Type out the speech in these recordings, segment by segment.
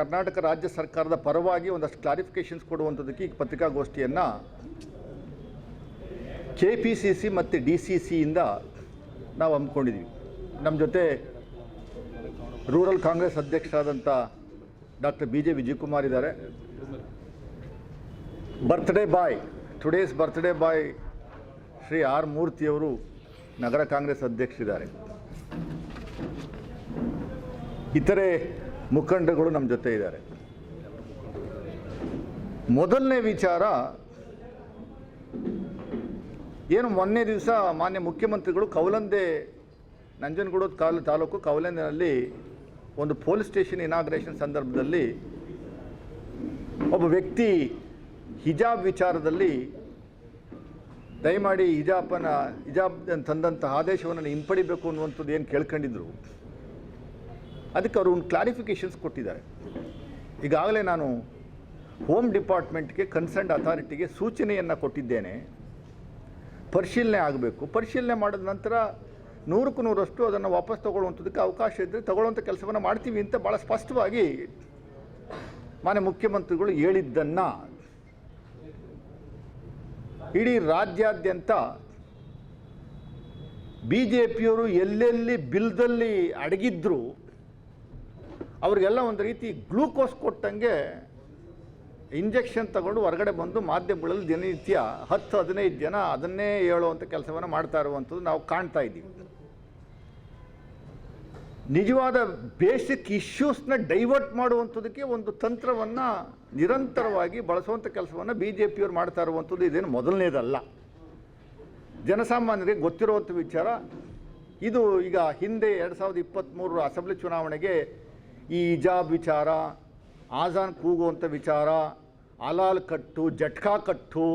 ಕರ್ನಾಟಕ ರಾಜ್ಯ ಸರ್ಕಾರದ ಪರವಾಗಿ ಒಂದಷ್ಟು ಕ್ಲಾರಿಫಿಕೇಶನ್ಸ್ ಕೊಡುವಂಥದ್ದಕ್ಕೆ ಈ ಪತ್ರಿಕಾಗೋಷ್ಠಿಯನ್ನು ಕೆ ಪಿ ಸಿ ಸಿ ಮತ್ತು ಡಿ ಸಿ ಸಿಯಿಂದ ನಾವು ಹಮ್ಮಿಕೊಂಡಿದ್ದೀವಿ. ನಮ್ಮ ಜೊತೆ ರೂರಲ್ ಕಾಂಗ್ರೆಸ್ ಅಧ್ಯಕ್ಷರಾದಂಥ ಡಾಕ್ಟರ್ ಬಿ ಜೆ ವಿಜಯಕುಮಾರ್ ಇದ್ದಾರೆ. Birthday boy today's birthday boy Shri R ಮೂರ್ತಿಯವರು ನಗರ ಕಾಂಗ್ರೆಸ್ ಅಧ್ಯಕ್ಷರಿದ್ದಾರೆ. ಇತರೆ ಮುಖಂಡರುಗಳು ನಮ್ಮ ಜೊತೆ ಇದ್ದಾರೆ. ಮೊದಲನೇ ವಿಚಾರ, ಏನು ಮೊನ್ನೆ ದಿವಸ ಮಾನ್ಯ ಮುಖ್ಯಮಂತ್ರಿಗಳು ಕೌಲಂದೆ, ನಂಜನಗೂಡು ಕಾಲು ತಾಲೂಕು ಕೌಲಂದೆನಲ್ಲಿ ಒಂದು ಪೊಲೀಸ್ ಸ್ಟೇಷನ್ ಇನಾಗ್ರೇಷನ್ ಸಂದರ್ಭದಲ್ಲಿ ಒಬ್ಬ ವ್ಯಕ್ತಿ ಹಿಜಾಬ್ ವಿಚಾರದಲ್ಲಿ ದಯಮಾಡಿ ಹಿಜಾಬನ, ಹಿಜಾಬ್ ತಂದಂಥ ಆದೇಶವನ್ನು ಹಿಂಪಡಿಬೇಕು ಅನ್ನುವಂಥದ್ದು ಏನು ಕೇಳ್ಕೊಂಡಿದ್ರು? ಅದಕ್ಕೆ ಅವರು ಒಂದು ಕ್ಲಾರಿಫಿಕೇಷನ್ಸ್ ಕೊಟ್ಟಿದ್ದಾರೆ. ಈಗಾಗಲೇ ನಾನು ಹೋಮ್ ಡಿಪಾರ್ಟ್ಮೆಂಟ್ಗೆ ಕನ್ಸರ್ನ್ಡ್ ಅಥಾರಿಟಿಗೆ ಸೂಚನೆಯನ್ನು ಕೊಟ್ಟಿದ್ದೇನೆ. ಪರಿಶೀಲನೆ ಆಗಬೇಕು. ಪರಿಶೀಲನೆ ಮಾಡಿದ ನಂತರ ನೂರಕ್ಕೂ ನೂರಷ್ಟು ಅದನ್ನು ವಾಪಸ್ ತಗೊಳ್ಳುವಂಥದ್ದಕ್ಕೆ ಅವಕಾಶ ಇದ್ದರೆ ತಗೊಳ್ಳುವಂಥ ಕೆಲಸವನ್ನು ಮಾಡ್ತೀವಿ ಅಂತ ಭಾಳ ಸ್ಪಷ್ಟವಾಗಿ ಮಾನ್ಯ ಮುಖ್ಯಮಂತ್ರಿಗಳು ಹೇಳಿದ್ದನ್ನು ಇಡೀ ರಾಜ್ಯಾದ್ಯಂತ ಬಿ ಜೆ ಪಿಯವರು ಎಲ್ಲೆಲ್ಲಿ ಬಿಲ್ದಲ್ಲಿ ಅಡಗಿದ್ರು ಅವ್ರಿಗೆಲ್ಲ ಒಂದು ರೀತಿ ಗ್ಲೂಕೋಸ್ ಕೊಟ್ಟಂಗೆ ಇಂಜೆಕ್ಷನ್ ತಗೊಂಡು ಹೊರಗಡೆ ಬಂದು ಮಾಧ್ಯಮಗಳಲ್ಲಿ ದಿನನಿತ್ಯ ಹತ್ತು, ಹದಿನೈದು ಜನ ಅದನ್ನೇ ಹೇಳುವಂಥ ಕೆಲಸವನ್ನು ಮಾಡ್ತಾ ಇರುವಂಥದ್ದು ನಾವು ಕಾಣ್ತಾ ಇದ್ದೀವಿ. ನಿಜವಾದ ಬೇಸಿಕ್ ಇಶ್ಯೂಸ್ನ ಡೈವರ್ಟ್ ಮಾಡುವಂಥದಕ್ಕೆ ಒಂದು ತಂತ್ರವನ್ನು ನಿರಂತರವಾಗಿ ಬಳಸುವಂಥ ಕೆಲಸವನ್ನು ಬಿ ಜೆ ಪಿಯವರು ಮಾಡ್ತಾ ಇರುವಂಥದ್ದು ಇದೇನು ಮೊದಲನೇದಲ್ಲ. ಜನಸಾಮಾನ್ಯರಿಗೆ ಗೊತ್ತಿರುವಂಥ ವಿಚಾರ, ಇದು ಈಗ ಹಿಂದೆ ಎರಡು ಸಾವಿರದ ಇಪ್ಪತ್ತ್ಮೂರರ ಅಸೆಂಬ್ಲಿ ಚುನಾವಣೆಗೆ ಈ ಹಿಜಾಬ್ ವಿಚಾರ, ಆಜಾನ್ ಕೂಗುವಂಥ ವಿಚಾರ, ಅಲಾಲ್ ಕಟ್ಟು, ಜಟ್ಕಾ ಕಟ್ಟು,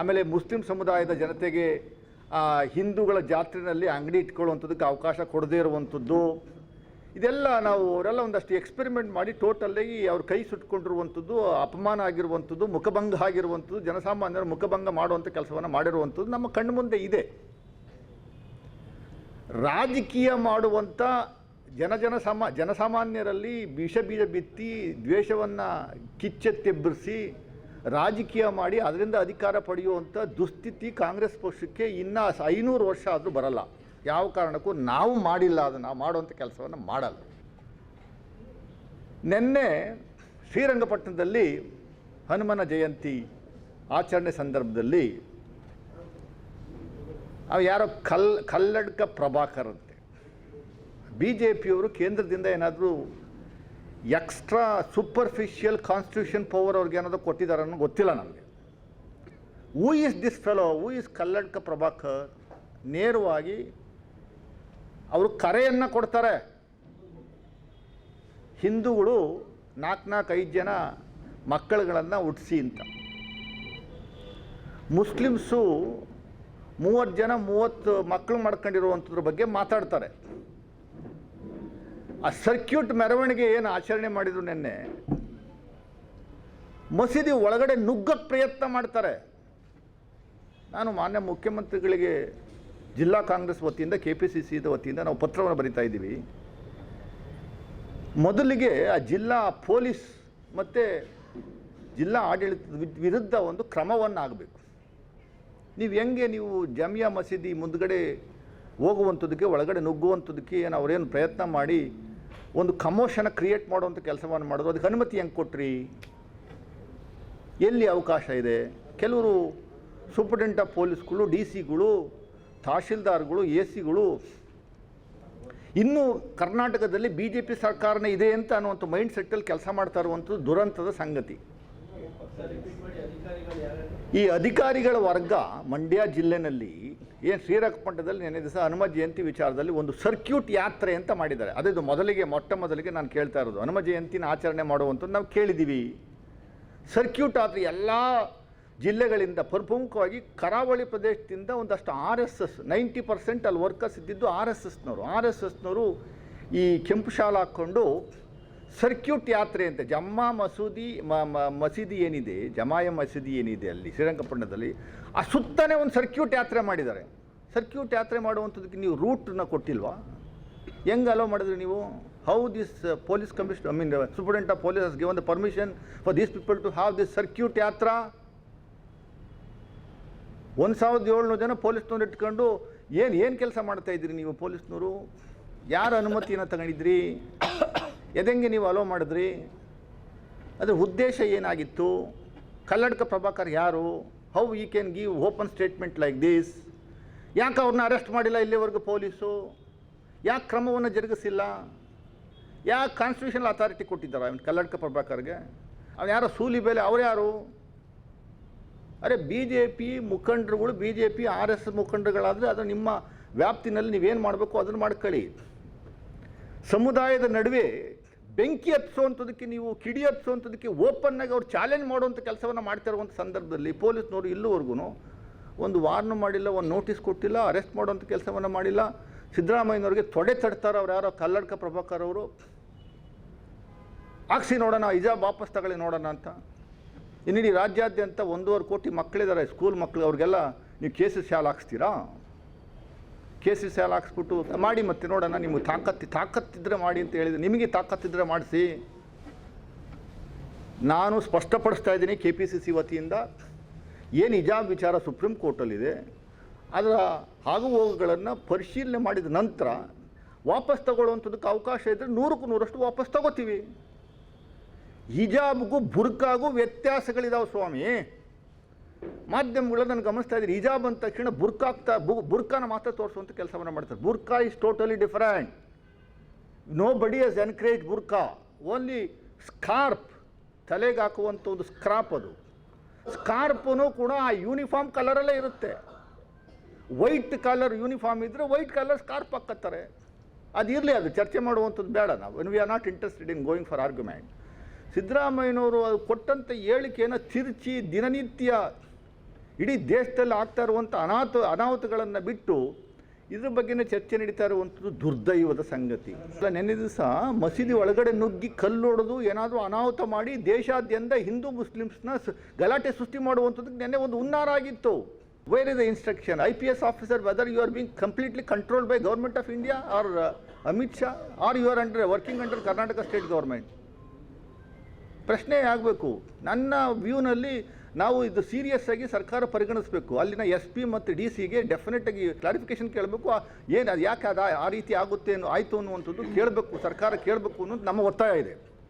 ಆಮೇಲೆ ಮುಸ್ಲಿಂ ಸಮುದಾಯದ ಜನತೆಗೆ ಹಿಂದೂಗಳ ಜಾತ್ರೆಯಲ್ಲಿ ಅಂಗಡಿ ಇಟ್ಕೊಳ್ಳುವಂಥದ್ದಕ್ಕೆ ಅವಕಾಶ ಕೊಡದೇ ಇರುವಂಥದ್ದು. ಇದೆಲ್ಲ ನಾವು, ಅವರೆಲ್ಲ ಒಂದಷ್ಟು ಎಕ್ಸ್ಪೆರಿಮೆಂಟ್ ಮಾಡಿ ಟೋಟಲ್ಲಾಗಿ ಅವ್ರ ಕೈ ಸುಟ್ಕೊಂಡಿರುವಂಥದ್ದು, ಅಪಮಾನ ಆಗಿರುವಂಥದ್ದು, ಮುಖಭಂಗ ಆಗಿರುವಂಥದ್ದು, ಜನಸಾಮಾನ್ಯರ ಮುಖಭಂಗ ಮಾಡುವಂಥ ಕೆಲಸವನ್ನು ಮಾಡಿರುವಂಥದ್ದು ನಮ್ಮ ಕಣ್ಮುಂದೆ ಇದೆ. ರಾಜಕೀಯ ಮಾಡುವಂಥ ಜನ ಜನ ಸಮ, ಜನಸಾಮಾನ್ಯರಲ್ಲಿ ವಿಷ ಬೀಜ ಬಿತ್ತಿ ದ್ವೇಷವನ್ನು ಕಿಚ್ಚೆತ್ತೆಬ್ಬರಿಸಿ ರಾಜಕೀಯ ಮಾಡಿ ಅದರಿಂದ ಅಧಿಕಾರ ಪಡೆಯುವಂಥ ದುಸ್ಥಿತಿ ಕಾಂಗ್ರೆಸ್ ಪಕ್ಷಕ್ಕೆ ಇನ್ನೂ ಐನೂರು ವರ್ಷ ಆದರೂ ಬರಲ್ಲ. ಯಾವ ಕಾರಣಕ್ಕೂ ನಾವು ಮಾಡಿಲ್ಲ ಅದನ್ನು ಮಾಡುವಂಥ ಕೆಲಸವನ್ನು ಮಾಡಲ್ಲ. ನಿನ್ನೆ ಶ್ರೀರಂಗಪಟ್ಟಣದಲ್ಲಿ ಹನುಮನ ಜಯಂತಿ ಆಚರಣೆ ಸಂದರ್ಭದಲ್ಲಿ ಅವ ಯಾರೋ ಕಲ್, ಕಲ್ಲಡ್ಕ ಪ್ರಭಾಕರ್ ಬಿ ಜೆ ಪಿಯವರು ಕೇಂದ್ರದಿಂದ ಏನಾದರೂ ಎಕ್ಸ್ಟ್ರಾ ಸೂಪರ್ಫಿಷಿಯಲ್ ಕಾನ್ಸ್ಟಿಟ್ಯೂಷನ್ ಪವರ್ ಅವ್ರಿಗೆ ಏನಾದರೂ ಕೊಟ್ಟಿದ್ದಾರೆ ಅನ್ನೋ ಗೊತ್ತಿಲ್ಲ ನನಗೆ who is this fellow who is Kalladka Prabhakar? ನೇರವಾಗಿ ಅವರು ಕರೆಯನ್ನು ಕೊಡ್ತಾರೆ. ಹಿಂದೂಗಳು ನಾಲ್ಕು ನಾಲ್ಕು ಐದು ಜನ ಮಕ್ಕಳುಗಳನ್ನು ಹುಟ್ಟಿಸಿ ಅಂತ. ಮುಸ್ಲಿಮ್ಸು ಮೂವತ್ತು ಜನ ಮೂವತ್ತು ಮಕ್ಕಳು ಮಾಡ್ಕೊಂಡಿರುವಂಥದ್ರ ಬಗ್ಗೆ ಮಾತಾಡ್ತಾರೆ. ಆ ಸರ್ಕ್ಯೂಟ್ ಮೆರವಣಿಗೆ ಏನು ಆಚರಣೆ ಮಾಡಿದ್ರು ನಿನ್ನೆ? ಮಸೀದಿ ಒಳಗಡೆ ನುಗ್ಗಕ್ಕೆ ಪ್ರಯತ್ನ ಮಾಡ್ತಾರೆ. ನಾನು ಮಾನ್ಯ ಮುಖ್ಯಮಂತ್ರಿಗಳಿಗೆ, ಜಿಲ್ಲಾ ಕಾಂಗ್ರೆಸ್ ವತಿಯಿಂದ ಕೆ ಪಿ ಸಿ ಸಿದ ವತಿಯಿಂದ ನಾವು ಪತ್ರವನ್ನು ಬರಿತಾ ಇದ್ದೀವಿ. ಮೊದಲಿಗೆ ಆ ಜಿಲ್ಲಾ ಪೊಲೀಸ್ ಮತ್ತು ಜಿಲ್ಲಾ ಆಡಳಿತದ ವಿರುದ್ಧ ಒಂದು ಕ್ರಮವನ್ನು ಆಗಬೇಕು ನೀವು ಹೆಂಗೆ ನೀವು ಜಾಮಿಯಾ ಮಸೀದಿ ಮುಂದ್ಗಡೆ ಹೋಗುವಂಥದ್ದಕ್ಕೆ ಒಳಗಡೆ ನುಗ್ಗುವಂಥದ್ದಕ್ಕೆ ಏನು ಅವರೇನು ಪ್ರಯತ್ನ ಮಾಡಿ ಒಂದು ಕಮೋಷನ್ ಕ್ರಿಯೇಟ್ ಮಾಡುವಂಥ ಕೆಲಸವನ್ನು ಮಾಡೋದು ಅದಕ್ಕೆ ಅನುಮತಿ ಹೆಂಗೆ ಕೊಟ್ರಿ? ಎಲ್ಲಿ ಅವಕಾಶ ಇದೆ? ಕೆಲವರು ಸೂಪರ್ಡೆಂಟ್ ಆಫ್ ಪೊಲೀಸ್ಗಳು ಡಿ ಸಿಗಳು ತಹಶೀಲ್ದಾರ್ಗಳು ಎ ಸಿಗಳು ಇನ್ನೂ ಕರ್ನಾಟಕದಲ್ಲಿ ಬಿ ಜೆ ಪಿ ಸರ್ಕಾರನೇ ಇದೆ ಅಂತ ಅನ್ನುವಂಥ ಮೈಂಡ್ ಸೆಟ್ಟಲ್ಲಿ ಕೆಲಸ ಮಾಡ್ತಾ ಇರುವಂಥದ್ದು ದುರಂತದ ಸಂಗತಿ. ಈ ಅಧಿಕಾರಿಗಳ ವರ್ಗ ಮಂಡ್ಯ ಜಿಲ್ಲೆನಲ್ಲಿ ಏನು ಶ್ರೀರಂಗಪಟ್ಟಣದಲ್ಲಿ ನೆನೆ ದಿವಸ ಹನುಮ ಜಯಂತಿ ವಿಚಾರದಲ್ಲಿ ಒಂದು ಸರ್ಕ್ಯೂಟ್ ಯಾತ್ರೆ ಅಂತ ಮಾಡಿದ್ದಾರೆ. ಅದೇ ಇದು ಮೊದಲಿಗೆ, ಮೊಟ್ಟ ಮೊದಲಿಗೆ ನಾನು ಕೇಳ್ತಾ ಇರೋದು. ಹನುಮ ಜಯಂತಿನ ಆಚರಣೆ ಮಾಡುವಂಥದ್ದು ನಾವು ಕೇಳಿದ್ದೀವಿ. ಸರ್ಕ್ಯೂಟ್ ಆದರೆ ಎಲ್ಲ ಜಿಲ್ಲೆಗಳಿಂದ ಪ್ರಮುಖವಾಗಿ ಕರಾವಳಿ ಪ್ರದೇಶದಿಂದ ಒಂದಷ್ಟು R S S, ninety percent ಅಲ್ಲಿ ವರ್ಕರ್ಸ್ ಇದ್ದಿದ್ದು ಆರ್ ಎಸ್ ಎಸ್ನವರು. ಆರ್ ಎಸ್ ಎಸ್ನವರು ಈ ಕೆಂಪು ಶಾಲ ಹಾಕ್ಕೊಂಡು ಸರ್ಕ್ಯೂಟ್ ಯಾತ್ರೆ ಅಂತ, ಜಮ್ಮಾ ಮಸೂದಿ ಮಸೀದಿ ಏನಿದೆ, ಜಮಾಯ ಮಸೀದಿ ಏನಿದೆ ಅಲ್ಲಿ ಶ್ರೀರಂಗಪಟ್ಟಣದಲ್ಲಿ ಆ ಸುತ್ತನೇ ಒಂದು ಸರ್ಕ್ಯೂಟ್ ಯಾತ್ರೆ ಮಾಡಿದ್ದಾರೆ. ಸರ್ಕ್ಯೂಟ್ ಯಾತ್ರೆ ಮಾಡುವಂಥದ್ದಕ್ಕೆ ನೀವು ರೂಟನ್ನ ಕೊಟ್ಟಿಲ್ವಾ? ಹೆಂಗೆ ಅಲೋ ಮಾಡಿದ್ರಿ ನೀವು? How this police commissioner I mean superintendent of police given the permission for these people to have this circuit yatra ಒಂದು ಸಾವಿರದ ಏಳ್ನೂರು ಜನ ಪೊಲೀಸ್ನವ್ರು ಇಟ್ಕೊಂಡು ಏನು ಏನು ಕೆಲಸ ಮಾಡ್ತಾ ಇದ್ದೀರಿ ನೀವು ಪೊಲೀಸ್ನವರು? ಯಾರ ಅನುಮತಿಯನ್ನು ತಗೊಂಡಿದ್ರಿ? ಎದಂಗೆ ನೀವು ಅಲೋ ಮಾಡಿದ್ರಿ? ಅದರ ಉದ್ದೇಶ ಏನಾಗಿತ್ತು? ಕಲ್ಲಡ್ಕ ಪ್ರಭಾಕರ್ ಯಾರು? How you can give open statement like this ಯಾಕೆ ಅವ್ರನ್ನ ಅರೆಸ್ಟ್ ಮಾಡಿಲ್ಲ ಇಲ್ಲಿವರೆಗೂ ಪೊಲೀಸು? ಯಾಕೆ ಕ್ರಮವನ್ನು ಜರುಗಿಸಿಲ್ಲ? ಯಾಕೆ ಕಾನ್ಸ್ಟಿಟ್ಯೂಷನಲ್ ಅಥಾರಿಟಿ ಕೊಟ್ಟಿದ್ದಾರೆ ಅವ್ನು ಕಲ್ಲಡ್ಕ ಪ್ರಭಾಕರ್ಗೆ? ಅವ್ನು ಯಾರೋ ಸೂಲಿ ಬೇಲೆ, ಅವ್ರು ಯಾರು? ಅರೆ ಬಿ ಜೆ ಪಿ ಮುಖಂಡರುಗಳು B J P R S ಮುಖಂಡರುಗಳಾದರೆ ಅದು ನಿಮ್ಮ ವ್ಯಾಪ್ತಿನಲ್ಲಿ ನೀವೇನು ಮಾಡಬೇಕು ಅದನ್ನು ಮಾಡ್ಕೊಳ್ಳಿ. ಸಮುದಾಯದ ನಡುವೆ ಬೆಂಕಿ ಹತ್ಸೋವಂಥದ್ದಕ್ಕೆ ನೀವು, ಕಿಡಿ ಹತ್ಸೋವಂಥದಕ್ಕೆ ಓಪನ್ ಆಗಿ ಅವ್ರು ಚಾಲೆಂಜ್ ಮಾಡುವಂಥ ಕೆಲಸವನ್ನು ಮಾಡ್ತಿರುವಂಥ ಸಂದರ್ಭದಲ್ಲಿ ಪೊಲೀಸ್ನವರು ಇಲ್ಲಿವರೆಗೂ ಒಂದು ವಾರ್ನ್ ಮಾಡಿಲ್ಲ, ಒಂದು ನೋಟಿಸ್ ಕೊಟ್ಟಿಲ್ಲ ಅರೆಸ್ಟ್ ಮಾಡುವಂಥ ಕೆಲಸವನ್ನು ಮಾಡಿಲ್ಲ. ಸಿದ್ದರಾಮಯ್ಯನವ್ರಿಗೆ ತೊಡೆ ತಡ್ತಾರೆ ಅವ್ರು ಯಾರೋ ಕಲ್ಲಡ್ಕ ಪ್ರಭಾಕರ್ ಅವರು. ಹಾಕ್ಸಿ ನೋಡೋಣ, ಇಜಾ ವಾಪಸ್ ತಗೊಳ್ಳಿ ನೋಡೋಣ ಅಂತ. ಇನ್ನಿಡೀ ರಾಜ್ಯಾದ್ಯಂತ ಒಂದೂವರೆ ಕೋಟಿ ಮಕ್ಕಳಿದ್ದಾರೆ ಸ್ಕೂಲ್ ಮಕ್ಕಳು ಅವ್ರಿಗೆಲ್ಲ ನೀವು ಕೇಸಸ್ ಶಾಲೆ ಹಾಕ್ಸ್ತೀರಾ? ಕೇಸಸ್ ಎಲ್ ಹಾಕ್ಸ್ಬಿಟ್ಟು ಮಾಡಿ ಮತ್ತೆ ನೋಡೋಣ, ನಿಮಗೆ ತಾಕತ್ತಿ, ತಾಕತ್ತಿದ್ರೆ ಮಾಡಿ ಅಂತ ಹೇಳಿದ್ರೆ ನಿಮಗೆ ತಾಕತ್ತಿದ್ರೆ ಮಾಡಿಸಿ. ನಾನು ಸ್ಪಷ್ಟಪಡಿಸ್ತಾ ಇದ್ದೀನಿ ಕೆ ಪಿ ಸಿ ಸಿ ವತಿಯಿಂದ ಏನು ನಿಜಾಮ್ ವಿಚಾರ ಸುಪ್ರೀಂ ಕೋರ್ಟಲ್ಲಿದೆ, ಅದರ ಆಗು ಹೋಗುಗಳನ್ನು ಪರಿಶೀಲನೆ ಮಾಡಿದ ನಂತರ ವಾಪಸ್ ತಗೊಳ್ಳುವಂಥದಕ್ಕೆ ಅವಕಾಶ ಇದ್ದರೆ ನೂರಕ್ಕೂ ನೂರಷ್ಟು ವಾಪಸ್ ತಗೋತೀವಿ. ಹಿಜಾಬ್ಗೂ, ಬುರ್ಕಾಗೂ ವ್ಯತ್ಯಾಸಗಳಿದಾವೆ ಸ್ವಾಮಿ. ಮಾಧ್ಯಮಗಳು ನಾನು ಗಮನಿಸ್ತಾ ಇದ್ದೀನಿ. ಹಿಜಾಬ್ ಅಂದ ತಕ್ಷಣ ಬುರ್ಕಾ ಆಗ್ತಾ ಬು- ಬುರ್ಕಾನ ಮಾತ್ರ ತೋರಿಸುವಂಥ ಕೆಲಸವನ್ನು ಮಾಡ್ತಾರೆ. Burqa is totally different nobody is encourage burqa only scarf ತಲೆಗೆ ಹಾಕುವಂಥ ಒಂದು ಸ್ಕ್ರಾಪ್ ಅದು. ಸ್ಕಾರ್ಪನು ಕೂಡ ಆ ಯೂನಿಫಾರ್ಮ್ ಕಲರಲ್ಲೇ ಇರುತ್ತೆ. ವೈಟ್ ಕಲರ್ ಯೂನಿಫಾರ್ಮ್ ಇದ್ದರೆ ವೈಟ್ ಕಲರ್ ಸ್ಕಾರ್ಪ್ ಹಾಕತ್ತಾರೆ. ಅದಿರಲಿ ಅದು ಚರ್ಚೆ ಮಾಡುವಂಥದ್ದು ಬೇಡ ನಾವು. We are not interested in going for argument ಸಿದ್ದರಾಮಯ್ಯನವರು ಅದು ಕೊಟ್ಟಂಥ ಹೇಳಿಕೆಯನ್ನು ತಿರುಚಿ ದಿನನಿತ್ಯ ಇಡೀ ದೇಶದಲ್ಲಿ ಆಗ್ತಾ ಇರುವಂಥ ಅನಾಥ, ಅನಾಹುತಗಳನ್ನು ಬಿಟ್ಟು ಇದ್ರ ಬಗ್ಗೆನೇ ಚರ್ಚೆ ನಡೀತಾ ಇರುವಂಥದ್ದು ದುರ್ದೈವದ ಸಂಗತಿ. ನೆನ್ನೆ ದಿವಸ ಮಸೀದಿ ಒಳಗಡೆ ನುಗ್ಗಿ ಕಲ್ಲೊಡೆದು ಏನಾದರೂ ಅನಾಹುತ ಮಾಡಿ ದೇಶಾದ್ಯಂತ ಹಿಂದೂ ಮುಸ್ಲಿಮ್ಸ್ನ ಗಲಾಟೆ ಸೃಷ್ಟಿ ಮಾಡುವಂಥದ್ದಕ್ಕೆ ನೆನ್ನೆ ಒಂದು ಹುನ್ನಾರ ಆಗಿತ್ತು. Where is the instruction I P S officer whether you are being completely control by government of India or Amit Shah or you are under working under Karnataka state government ಪ್ರಶ್ನೆ ಆಗಬೇಕು. ನನ್ನ ವ್ಯೂನಲ್ಲಿ ನಾವು ಇದು ಸೀರಿಯಸ್ ಆಗಿ ಸರ್ಕಾರ ಪರಿಗಣಿಸಬೇಕು. ಅಲ್ಲಿನ S P ಮತ್ತು ಡಿ ಸಿಗೆ ಡೆಫಿನೆಟಾಗಿ ಕ್ಲಾರಿಫಿಕೇಶನ್ ಕೇಳಬೇಕು. ಏನು, ಅದು ಯಾಕೆ ಅದು, ಆ- ರೀತಿ ಆಗುತ್ತೆ ಆಯಿತು ಅನ್ನುವಂಥದ್ದು ಕೇಳಬೇಕು, ಸರ್ಕಾರ ಕೇಳಬೇಕು ಅನ್ನೋದು ನಮ್ಮ ಒತ್ತಾಯ ಇದೆ.